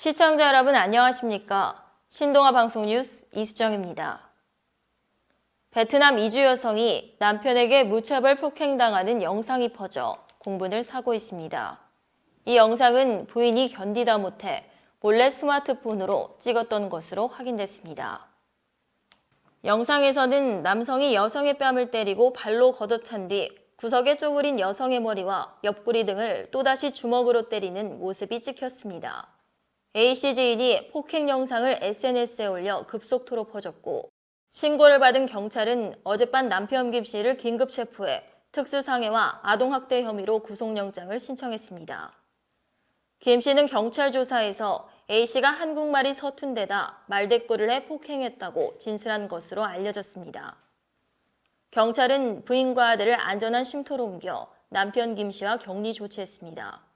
시청자 여러분 안녕하십니까? 신동아 방송 뉴스 이수정입니다. 베트남 이주 여성이 남편에게 무차별 폭행당하는 영상이 퍼져 공분을 사고 있습니다. 이 영상은 부인이 견디다 못해 몰래 스마트폰으로 찍었던 것으로 확인됐습니다. 영상에서는 남성이 여성의 뺨을 때리고 발로 걷어찬 뒤 구석에 쪼그린 여성의 머리와 옆구리 등을 또다시 주먹으로 때리는 모습이 찍혔습니다. 지인이 폭행 영상을 SNS에 올려 급속도로 퍼졌고 신고를 받은 경찰은 어젯밤 남편 김 씨를 긴급 체포해 특수상해와 아동학대 혐의로 구속영장을 신청했습니다. 김 씨는 경찰 조사에서 A씨가 한국말이 서툰 데다 말대꾸를 해 폭행했다고 진술한 것으로 알려졌습니다. 경찰은 부인과 아들을 안전한 쉼터로 옮겨 남편 김 씨와 격리 조치했습니다.